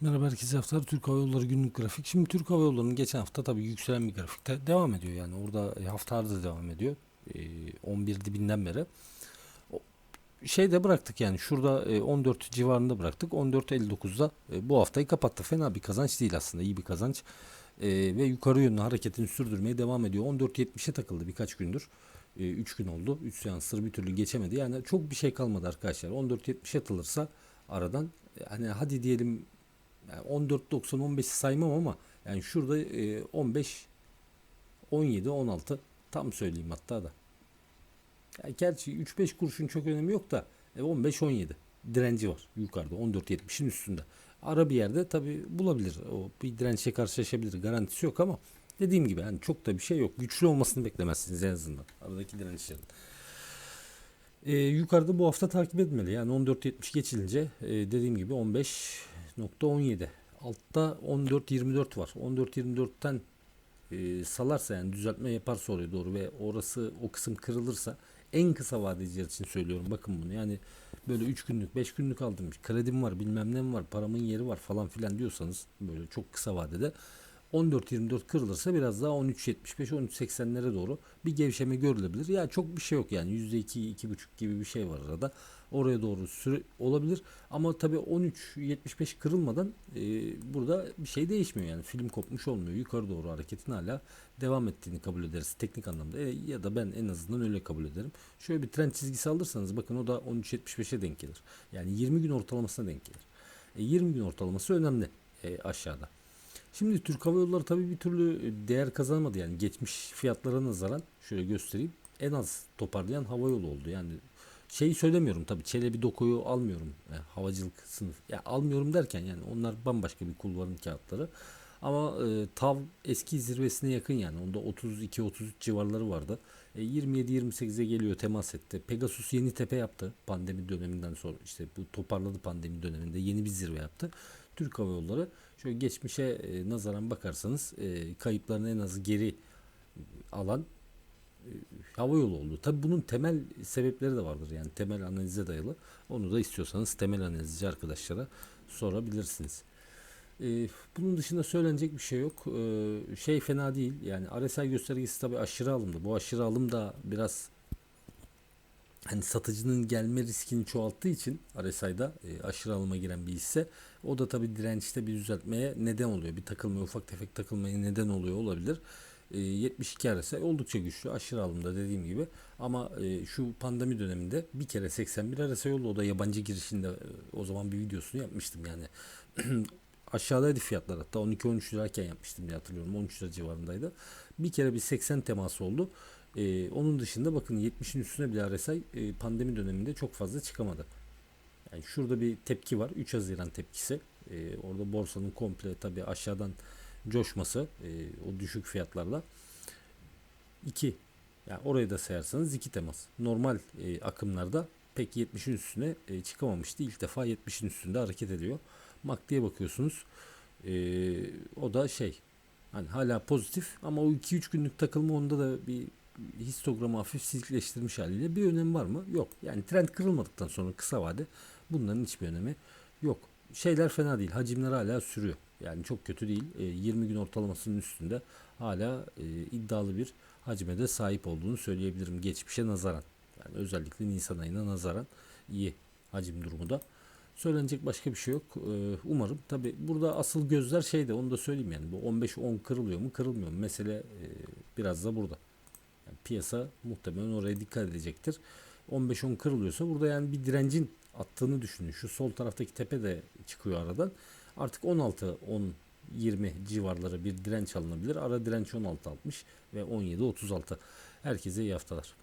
Merhaba herkese haftalar Türk Hava Yolları günlük grafik. Şimdi Türk Hava Yolları'nın geçen hafta tabii yükselen bir grafikte devam ediyor yani orada haftalarda da devam ediyor. Ee, 11 dibinden beri. Şeyde bıraktık yani şurada e, 14 civarında bıraktık. 14.59'da e, bu haftayı kapattı. Fena bir kazanç değil aslında iyi bir kazanç. Ee, ve yukarı yönlü hareketini sürdürmeye devam ediyor. 14.70'e takıldı birkaç gündür. 3 gün oldu. 3 seansları bir türlü geçemedi. Yani çok bir şey kalmadı arkadaşlar. 14.70'e atılırsa aradan e, hani hadi diyelim yani 14.90 15'i saymam ama yani şurada e, 15 17 16 tam söyleyeyim hatta da. Yani gerçi 3-5 kuruşun çok önemi yok da e, 15 17 direnci var yukarıda 14.70'in üstünde. Ara bir yerde tabi bulabilir. O bir dirençle karşılaşabilir. Garantisi yok ama dediğim gibi yani çok da bir şey yok. Güçlü olmasını beklemezsiniz en azından. Aradaki dirençlerin. E, yukarıda bu hafta takip etmeli. Yani 14.70 geçilince e, dediğim gibi 15.17. Altta 14.24 var. 14.24'ten e, salarsa yani düzeltme yaparsa oraya doğru ve orası o kısım kırılırsa en kısa vadeciler için söylüyorum bakın bunu yani böyle 3 günlük 5 günlük aldım kredim var bilmem ne var paramın yeri var falan filan diyorsanız böyle çok kısa vadede 14.24 kırılırsa biraz daha 13.75 13.80'lere doğru bir gevşeme görülebilir. Ya çok bir şey yok yani %2 2.5 gibi bir şey var arada. Oraya doğru süre olabilir ama tabii 13.75 kırılmadan e, burada bir şey değişmiyor yani film kopmuş olmuyor. Yukarı doğru hareketin hala devam ettiğini kabul ederiz teknik anlamda E, ya da ben en azından öyle kabul ederim. Şöyle bir trend çizgisi alırsanız bakın o da 13.75'e denk gelir. Yani 20 gün ortalamasına denk gelir. E, 20 gün ortalaması önemli e, aşağıda. Şimdi Türk Hava Yolları tabii bir türlü değer kazanmadı yani. Geçmiş fiyatlara nazaran şöyle göstereyim en az toparlayan hava yolu oldu. Yani şeyi söylemiyorum tabii Çelebi Doku'yu almıyorum. Yani havacılık sınıf ya almıyorum derken yani onlar bambaşka bir kulvarın kağıtları. Ama e, TAV eski zirvesine yakın yani onda 32-33 civarları vardı. E, 27-28'e geliyor temas etti. Pegasus yeni tepe yaptı pandemi döneminden sonra işte bu toparladı pandemi döneminde yeni bir zirve yaptı Türk Hava Yolları şöyle geçmişe e, nazaran bakarsanız e, kayıplarını en az geri alan e, hava yolu oldu. Tabi bunun temel sebepleri de vardır yani temel analize dayalı. Onu da istiyorsanız temel analizci arkadaşlara sorabilirsiniz. E, bunun dışında söylenecek bir şey yok. E, şey fena değil yani RSI göstergesi tabi aşırı alımdı. Bu aşırı alım da biraz hani satıcının gelme riskini çoğalttığı için RSI'da e, aşırı alıma giren bir hisse o da tabi dirençte bir düzeltmeye neden oluyor. Bir takılma ufak tefek takılmaya neden oluyor olabilir. E, 72 RSI oldukça güçlü aşırı alımda dediğim gibi. Ama e, şu pandemi döneminde bir kere 81 RSI oldu. O da yabancı girişinde e, o zaman bir videosunu yapmıştım yani. Aşağıdaydı fiyatlar hatta. 12-13 lirayken yapmıştım diye hatırlıyorum. 13 lira civarındaydı. Bir kere bir 80 teması oldu ee, onun dışında bakın 70'in üstüne bile RSI e, pandemi döneminde çok fazla çıkamadı. Yani şurada bir tepki var. 3 Haziran tepkisi. Ee, orada borsanın komple tabi aşağıdan coşması e, o düşük fiyatlarla 2 yani orayı da sayarsanız 2 temas. Normal e, akımlarda pek 70'in üstüne e, çıkamamıştı. İlk defa 70'in üstünde hareket ediyor. MACD'ye bakıyorsunuz. E, o da şey hani hala pozitif ama o 2-3 günlük takılma onda da bir histogramı hafif silikleştirmiş haliyle bir önemi var mı? Yok. Yani trend kırılmadıktan sonra kısa vade bunların hiçbir önemi yok. Şeyler fena değil. Hacimler hala sürüyor. Yani çok kötü değil. E, 20 gün ortalamasının üstünde hala e, iddialı bir hacme de sahip olduğunu söyleyebilirim geçmişe nazaran. Yani özellikle Nisan ayına nazaran iyi hacim durumu da. Söylenecek başka bir şey yok. Ee, umarım. Tabi burada asıl gözler şeyde onu da söyleyeyim yani. Bu 15-10 kırılıyor mu kırılmıyor mu? Mesele e, biraz da burada. Yani piyasa muhtemelen oraya dikkat edecektir. 15-10 kırılıyorsa burada yani bir direncin attığını düşünün. Şu sol taraftaki tepe de çıkıyor aradan. Artık 16 10 20 civarları bir direnç alınabilir. Ara direnç 16 60 ve 17 36. Herkese iyi haftalar.